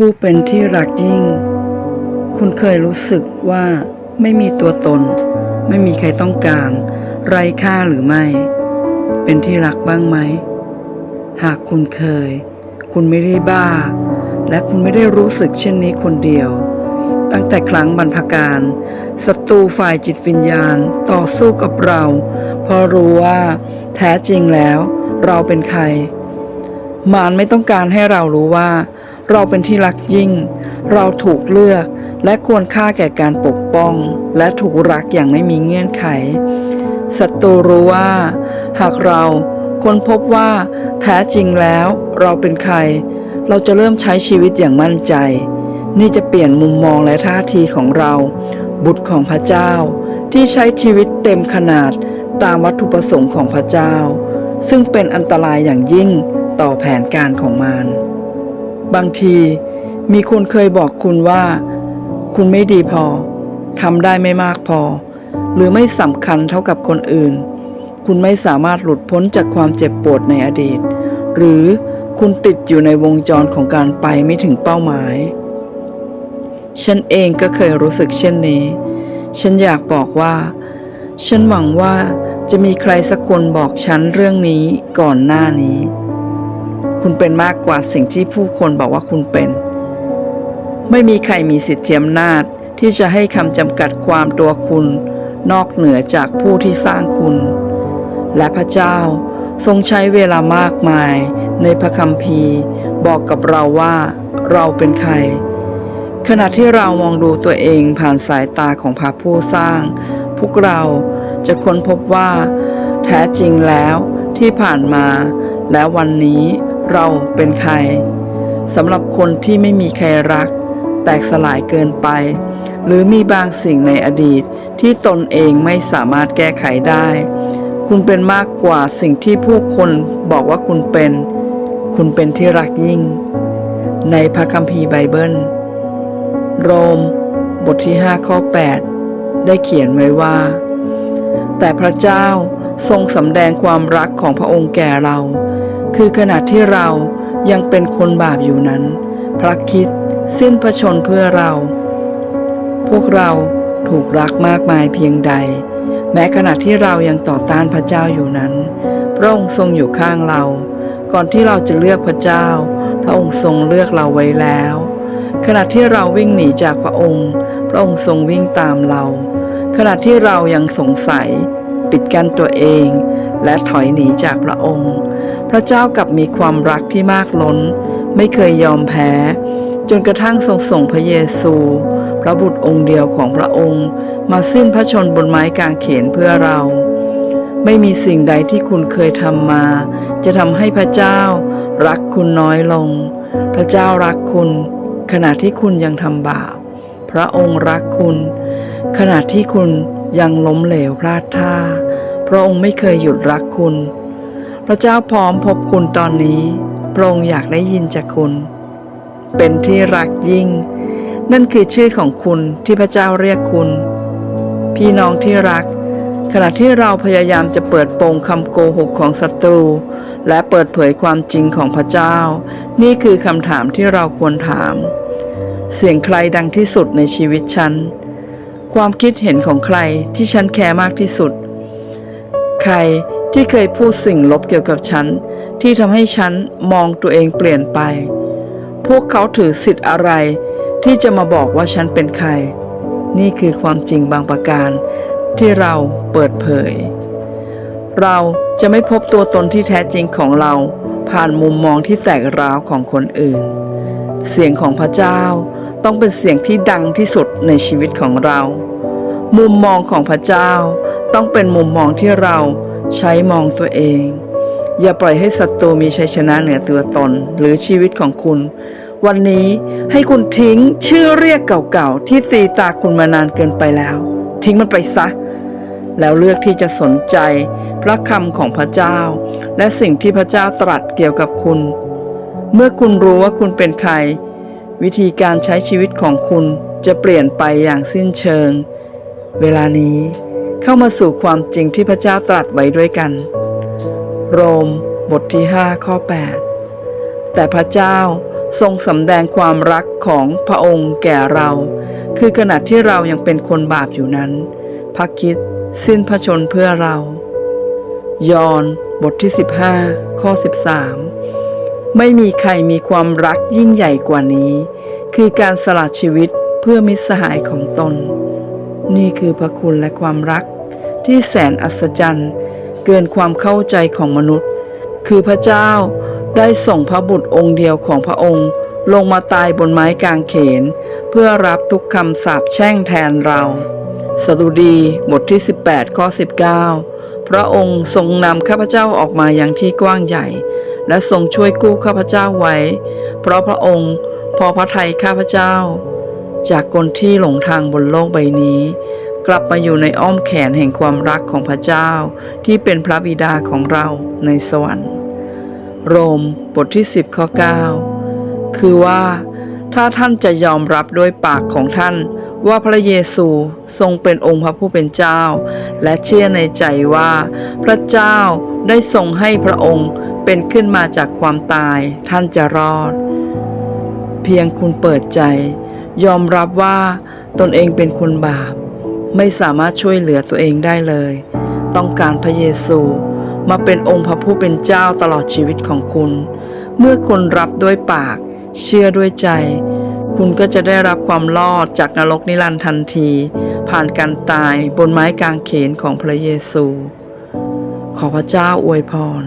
ผู้เป็นที่รักยิ่ง คุณเคยรู้สึกว่าไม่มีตัวตน ไม่มีใครต้องการ ไร้ค่าหรือไม่ เป็นที่รักบ้างไหม หากคุณเคย คุณไม่ได้บ้า และคุณไม่ได้รู้สึกเช่นนี้คนเดียว ตั้งแต่ครั้งบรรพการศัตรูฝ่ายจิตวิญญาณต่อสู้กับเราเพราะรู้ว่า แท้จริงแล้ว เราเป็นใคร มารไม่ต้องการให้เรารู้ว่า เราเป็นที่รักยิ่ง เราถูกเลือกและควรค่าแก่การปกป้อง และถูกรักอย่างไม่มีเงื่อนไข ศัตรูรู้ว่า หากเราค้นพบว่าแท้จริงแล้วเราเป็นใคร เราจะเริ่มใช้ชีวิตอย่างมั่นใจ นี่จะเปลี่ยนมุมมองและท่าทีของเรา บุตรของพระเจ้า ที่ใช้ชีวิตเต็มขนาดตามวัตถุประสงค์ของพระเจ้า ซึ่งเป็นอันตรายอย่างยิ่งต่อแผนการของมาร บางทีมีคนเคยบอกคุณว่า คุณไม่ดีพอทำได้ไม่มากพอ หรือไม่สำคัญเท่ากับคนอื่น คุณไม่สามารถหลุดพ้นจากความเจ็บปวดในอดีต หรือคุณติดอยู่ในวงจรของการไปไม่ถึงเป้าหมาย ฉันเองก็เคยรู้สึกเช่นนี้ ฉันอยากบอกว่า ฉันหวังว่าจะมีใครสักคนบอกฉันเรื่องนี้ก่อนหน้านี้ คุณเป็นมากกว่าสิ่งที่ผู้คนบอกว่าคุณเป็น ไม่มีใครมีสิทธิอำนาจที่จะให้คำจำกัดความตัวคุณ นอกเหนือจากผู้ที่สร้างคุณ และพระเจ้าทรงใช้เวลามากมาย ในพระคัมภีร์ บอกกับเราว่าเราเป็นใคร ขณะที่เรามองดูตัวเองผ่านสายตาของพระผู้สร้าง พวกเราจะค้นพบว่า แท้จริงแล้วที่ผ่านมาและวันนี้ เราเป็นใครสำหรับคนที่ไม่มีใครรัก แตกสลายเกินไป หรือมีบางสิ่งในอดีตที่ตนเองไม่สามารถแก้ไขได้ คุณเป็นมากกว่าสิ่งที่ผู้คนบอกว่าคุณเป็น คุณเป็นที่รักยิ่ง ในพระคัมภีร์ไบเบิล โรม บทที่ 5 ข้อ 8 ได้เขียนไว้ว่า แต่พระเจ้าทรงสำแดงความรักของพระองค์แก่เรา คือขณะที่เรายังเป็นคนบาปอยู่นั้น พระคิดสิ้นพระชนเพื่อเรา พวกเราถูกรักมากมายเพียงใด แม้ขณะที่เรายังต่อต้านพระเจ้าอยู่นั้น พระองค์ทรงอยู่ข้างเรา ก่อนที่เราจะเลือกพระเจ้า พระองค์ทรงเลือกเราไว้แล้ว ขณะที่เราวิ่งหนีจากพระองค์ พระองค์ทรงวิ่งตามเรา ขณะที่เรายังสงสัย ปิดกั้นตัวเอง และถอยหนีจากพระองค์ ระเจ้ากลับมีความรักที่มากล้น ไม่เคยยอมแพ้ จนกระทั่งทรงส่งพระเยซู พระบุตรองค์เดียวของพระองค์ มาสิ้นพระชนบนไม้กางเขนเพื่อเรา ไม่มีสิ่งใดที่คุณเคยทำมา จะทำให้พระเจ้า รักคุณน้อยลง พระเจ้ารักคุณ ขณะที่คุณยังทำบาปพระองค์รักคุณ ขณะที่คุณยังล้มเหลวพลาดท่าพระองค์ไม่เคยหยุดรักคุณ พระเจ้าพร้อมพบคุณตอนนี้ พระองค์อยากได้ยินจากคุณ เป็นที่รักยิ่ง นั่นคือชื่อของคุณที่พระเจ้าเรียกคุณ พี่น้องที่รัก ขณะที่เราพยายามจะเปิดโปงคำโกหกของศัตรู และเปิดเผยความจริงของพระเจ้า นี่คือคำถามที่เราควรถาม เสียงใครดังที่สุดในชีวิตฉัน ความคิดเห็นของใครที่ฉันแคร์มากที่สุด ใคร ที่เคยพูดสิ่งลบเกี่ยวกับฉัน ที่ทำให้ฉันมองตัวเองเปลี่ยนไป พวกเขาถือสิทธิ์อะไร ที่จะมาบอกว่าฉันเป็นใคร นี่คือความจริงบางประการ ที่เราเปิดเผย เราจะไม่พบตัวตนที่แท้จริงของเรา ผ่านมุมมองที่แตกร้าวของคนอื่น เสียงของพระเจ้าต้องเป็นเสียงที่ดังที่สุดในชีวิตของเรา มุมมองของพระเจ้าต้องเป็นมุมมองที่เรา ใช้มองตัวเอง อย่าปล่อยให้ศัตรูมีชัยชนะเหนือตัวตนหรือชีวิตของคุณ วันนี้ให้คุณทิ้งชื่อเรียกเก่าๆที่ตีตาคุณมานานเกินไปแล้ว ทิ้งมันไปซะ แล้วเลือกที่จะสนใจพระคำของพระเจ้า และสิ่งที่พระเจ้าตรัสเกี่ยวกับคุณ เมื่อคุณรู้ว่าคุณเป็นใคร วิธีการใช้ชีวิตของคุณจะเปลี่ยนไปอย่างสิ้นเชิง เวลานี้ เข้ามาสู่ความจริงที่พระเจ้าตรัสไว้ด้วยกัน โรมบทที่5ข้อ 8 แต่พระเจ้าทรงสำแดงความรักของพระองค์แก่เรา คือขณะที่เรายังเป็นคนบาปอยู่นั้น พระคิดสิ้นพระชนเพื่อเรา ยอห์นบทที่ 15 ข้อ 13 ไม่มีใครมีความรักยิ่งใหญ่กว่านี้ คือการสละชีวิตเพื่อมิตรสหายของตน นี่คือพระคุณและความรัก ที่แสนอัศจรรย์ เกินความเข้าใจของมนุษย์ คือพระเจ้าได้ส่งพระบุตรองค์เดียวของพระองค์ ลงมาตายบนไม้กางเขน เพื่อรับทุกคำสาปแช่งแทนเราสดุดีบทที่ 18 ข้อ 19 พระองค์ทรงนำข้าพเจ้าออกมาอย่างที่กว้างใหญ่ และทรงช่วยกู้ข้าพเจ้าไว้ เพราะพระองค์พอพระทัยข้าพเจ้า จากคนที่หลงทางบนโลกใบนี้ กลับมาอยู่ในอ้อมแขนแห่งความรักของพระเจ้า ที่เป็นพระบิดาของเราในสวรรค์ โรมบทที่ 10ข้อ9คือว่า ถ้าท่านจะยอมรับด้วยปากของท่านว่าพระเยซูทรงเป็นองค์พระผู้เป็นเจ้า และเชื่อในใจว่า พระเจ้าได้ทรงให้พระองค์เป็นขึ้นมาจากความตายท่านจะรอด เพียงคุณเปิดใจ ยอมรับว่าตนเองเป็นคนบาป ไม่สามารถช่วยเหลือตัวเองได้เลย ต้องการพระเยซูมาเป็นองค์พระผู้เป็นเจ้าตลอดชีวิตของคุณ เมื่อคุณรับด้วยปาก เชื่อด้วยใจ คุณก็จะได้รับความรอดจากนรกนิรันดร์ทันที ผ่านการตายบนไม้กางเขนของพระเยซู ขอพระเจ้าอวยพร